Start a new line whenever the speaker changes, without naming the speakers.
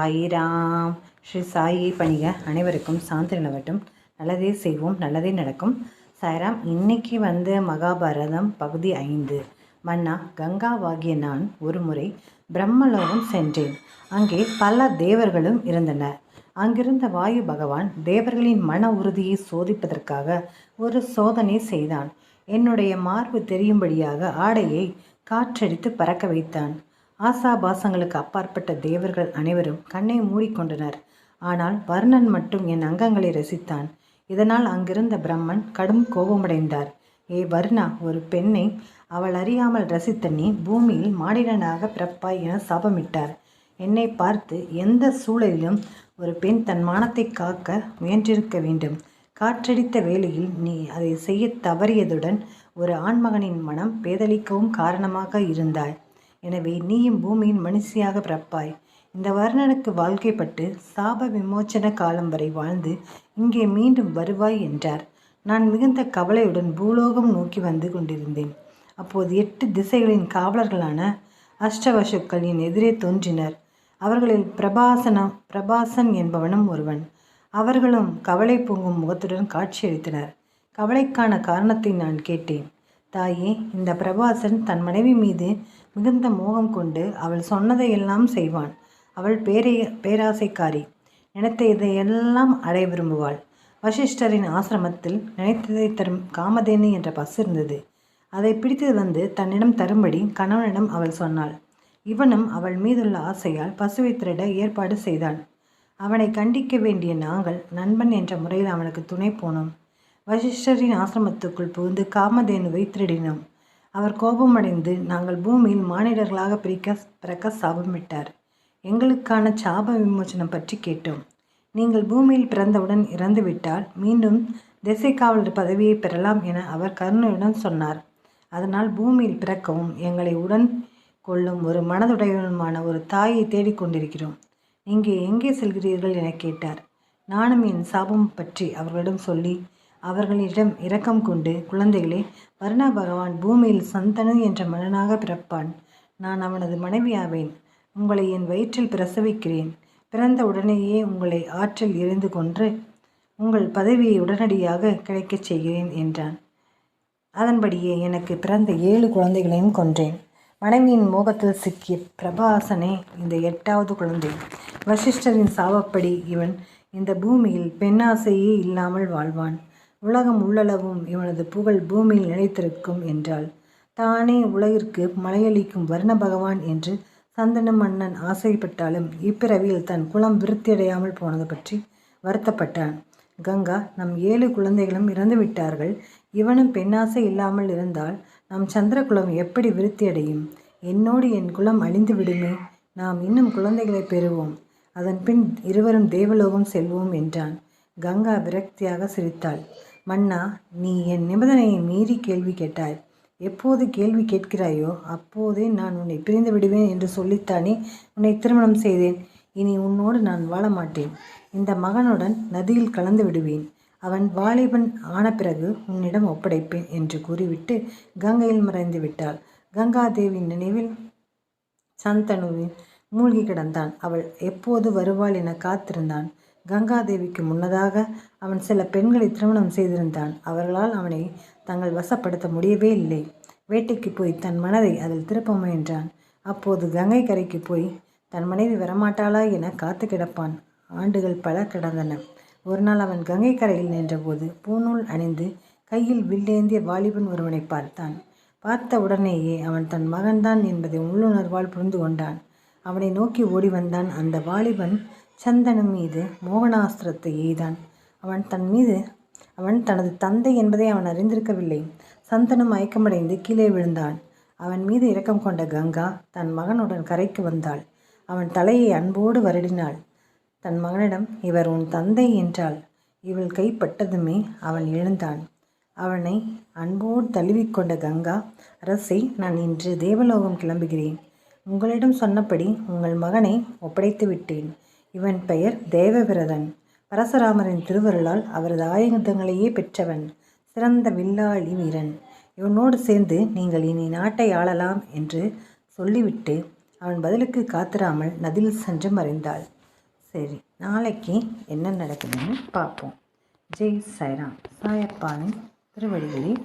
சாயிராம். ஸ்ரீ சாயி பணிக அனைவருக்கும் சாந்தி நிலவட்டும் நல்லதே செய்வோம் நல்லதே நடக்கும். சாய்ராம் இன்னைக்கு வந்து மகாபாரதம் பகுதி ஐந்து. மன்னா கங்காவாகிய நான் ஒரு முறை பிரம்மலோகம் சென்றேன். அங்கே பல தேவர்களும் இருந்தனர். அங்கிருந்த வாயு பகவான் தேவர்களின் மன உறுதியை சோதிப்பதற்காக ஒரு சோதனை செய்தான். என்னுடைய மார்பு தெரியும்படியாக ஆடையை காற்றடித்து பறக்க வைத்தான். ஆசாபாசங்களுக்கு அப்பாற்பட்ட தேவர்கள் அனைவரும் கண்ணை மூடிக்கொண்டனர். ஆனால் வர்ணன் மட்டும் என் அங்கங்களை ரசித்தான். இதனால் அங்கிருந்த பிரம்மன் கடும் கோபமடைந்தார். ஏ வர்ணா ஒரு பெண்ணை அவள் அறியாமல் ரசித்த நீ பூமியில் மாடிடனாக பிறப்பாய் என சாபமிட்டார். என்னை பார்த்து எந்த சூழலிலும் ஒரு பெண் தன் மானத்தை காக்க முயன்றிருக்க வேண்டும். காற்றடித்த வேளையில் நீ அதை செய்ய தவறியதுடன் ஒரு ஆண்மகனின் மனம் பேதலிக்கவும் காரணமாக இருந்தாய். எனவே நீயும் பூமியின் மனுஷியாக பிறப்பாய். இந்த வர்ணனுக்கு வாழ்க்கைப்பட்டு சாப விமோச்சன காலம் வரை வாழ்ந்து இங்கே மீண்டும் வருவாய் என்றார். நான் மிகுந்த கவலையுடன் பூலோகம் நோக்கி வந்து கொண்டிருந்தேன். அப்போது எட்டு திசைகளின் காவலர்களான அஷ்டவசுக்கள் என் எதிரே தோன்றினர். அவர்களில் பிரபாசனம் பிரபாசன் என்பவனும் ஒருவன். அவர்களும் கவலை பொங்கும் முகத்துடன் காட்சியளித்தனர். கவலைக்கான காரணத்தை நான் கேட்டேன். தாயே இந்த பிரபாசன் தன் மனைவி மீது மிகுந்த மோகம் கொண்டு அவள் சொன்னதையெல்லாம் செய்வான். அவள் பேரை பேராசைக்காரி நினைத்த இதையெல்லாம் அடைய விரும்புவாள். வசிஷ்டரின் ஆசிரமத்தில் நினைத்ததை தரும் காமதேனு என்ற பஸ் இருந்தது. அதை பிடித்து வந்து தன்னிடம் தரும்படி கணவனிடம் அவள் சொன்னாள். இவனும் அவள் மீதுள்ள ஆசையால் பசுவை திருட ஏற்பாடு செய்தான். அவனை கண்டிக்க வேண்டிய நாங்கள் நண்பன் என்ற முறையில் அவனுக்கு துணை போனோம் வசிஷ்டரின் ஆசிரமத்துக்குள் புகுந்து காமதேனுவை திருடினோம். அவர் கோபமடைந்து நாங்கள் பூமியில் மானிடர்களாக பிரிக்க பிறக்க சாபமிட்டார் எங்களுக்கான சாப விமோச்சனம் பற்றி கேட்டோம். நீங்கள் பூமியில் பிறந்தவுடன் இறந்துவிட்டால் மீண்டும் திசை காவலர் பதவியை பெறலாம் என அவர் கருணையுடன் சொன்னார். அதனால் பூமியில் பிறக்கவும் எங்களை உடன் கொள்ளும் ஒரு மனதுடையவனுமான ஒரு தாயை தேடிக்கொண்டிருக்கிறோம் நீங்கள் எங்கே செல்கிறீர்கள் என கேட்டார். நானும் என் சாபம் பற்றி அவர்களிடம் சொல்லி அவர்களிடம் இரக்கம் கொண்டு குழந்தைகளே வர்ணா பகவான் பூமியில் சந்தனு என்ற மன்னனாக பிறப்பான். நான் அவனது மனைவியாவேன். உங்களை என் வயிற்றில் பிரசவிக்கிறேன். பிறந்த உடனேயே உங்களை ஆற்றில் எரிந்து கொன்று உங்கள் பதவியை உடனடியாக கிடைக்கச் செய்கிறேன் என்றான். அதன்படியே எனக்கு பிறந்த ஏழு குழந்தைகளையும் கொன்றேன். மனைவியின் மோகத்தில் சிக்கிய பிரபாசனே இந்த எட்டாவது குழந்தை. வசிஷ்டரின் சாவப்படி இவன் இந்த பூமியில் பெண்ணாசையே இல்லாமல் வாழ்வான். உலகம் உள்ளளவும் இவனது புகழ் பூமியில் நிலைத்திருக்கும் என்றால் தானே உலகிற்கு மலையளிக்கும் வர்ண பகவான் என்று சந்தன மன்னன் ஆசைப்பட்டாலும் இப்பிறவியில் தன் குலம் விருத்தியடையாமல் போனது பற்றி வருத்தப்பட்டான். கங்கா நம் ஏழு குழந்தைகளும் இறந்து விட்டார்கள். இவனும் பெண்ணாசை இல்லாமல் இருந்தால் நம் சந்திரகுலம் எப்படி விருத்தியடையும்? என்னோடு என் குலம் அழிந்து விடுமே. நாம் இன்னும் குழந்தைகளை பெறுவோம். அதன் பின் இருவரும் தேவலோகம் செல்வோம் என்றான். கங்கா விரக்தியாக சிரித்தாள். மன்னா நீ என் நிபந்தனையை மீறி கேள்வி கேட்டாய். எப்போது கேள்வி கேட்கிறாயோ அப்போதே நான் உன்னை பிரிந்து விடுவேன் என்று சொல்லித்தானே உன்னை திருமணம் செய்தேன். இனி உன்னோடு நான் வாழ மாட்டேன். இந்த மகனுடன் நதியில் கலந்து விடுவேன். அவன் வாலிபன் ஆன பிறகு உன்னிடம் ஒப்படைப்பேன் என்று கூறிவிட்டு கங்கையில் மறைந்து விட்டாள். கங்காதேவியின் நினைவில் சந்தனுவின் மூழ்கி கிடந்தான். அவள் எப்போது வருவாள் என காத்திருந்தான். கங்காதேவிக்கு முன்னதாக அவன் சில பெண்களை திருமணம் செய்திருந்தான். அவர்களால் அவனை தங்கள் வசப்படுத்த முடியவே இல்லை. வேட்டைக்கு போய் தன் மனதை அதில் திருப்ப முயன்றான். அப்போது கங்கை கரைக்கு போய் தன் மனைவி வரமாட்டாளா என காத்து கிடப்பான். ஆண்டுகள் பல கிடந்தன. ஒரு நாள் அவன் கங்கை கரையில் நின்றபோது பூநூல் அணிந்து கையில் வில்லேந்திய வாலிபன் ஒருவனை பார்த்தான். பார்த்த உடனேயே அவன் தன் மகன்தான் என்பதை உள்ளுணர்வால் புரிந்து கொண்டான். அவனை நோக்கி ஓடி வந்தான் அந்த வாலிபன். சந்தனம் மீது மோகனாஸ்திரத்தை எய்தான். அவன் தன் மீது அவன் தனது தந்தை என்பதை அவன் அறிந்திருக்கவில்லை. சந்தனு மயக்கமடைந்து கீழே விழுந்தான். அவன் மீது இரக்கம் கொண்ட கங்கா தன் மகனுடன் கரைக்கு வந்தாள். அவன் தலையை அன்போடு வருடினாள். தன் மகனிடம் இவர் உன் தந்தை என்றாள். இவள் கைப்பட்டதுமே அவன் எழுந்தான். அவனை அன்போடு தழுவிக்கொண்ட கங்கா அரசை நான் இன்று தேவலோகம் கிளம்புகிறேன். உங்களிடம் சொன்னபடி உங்கள் மகனை ஒப்படைத்து விட்டேன். இவன் பெயர் தேவவிரதன். பரசுராமரின் திருவருளால் அவரது ஆயுதங்களையே பெற்றவன். சிறந்த வில்லாளி வீரன். இவனோடு சேர்ந்து நீங்கள் இனி நாட்டை ஆளலாம் என்று சொல்லிவிட்டு அவன் பதிலுக்கு காத்திராமல் நதியில் சென்று மறைந்தாள். சரி நாளைக்கு என்ன நடக்குதுன்னு பார்ப்போம். ஜெய் சைராம் சாயப்பாவின் திருவடிகளில்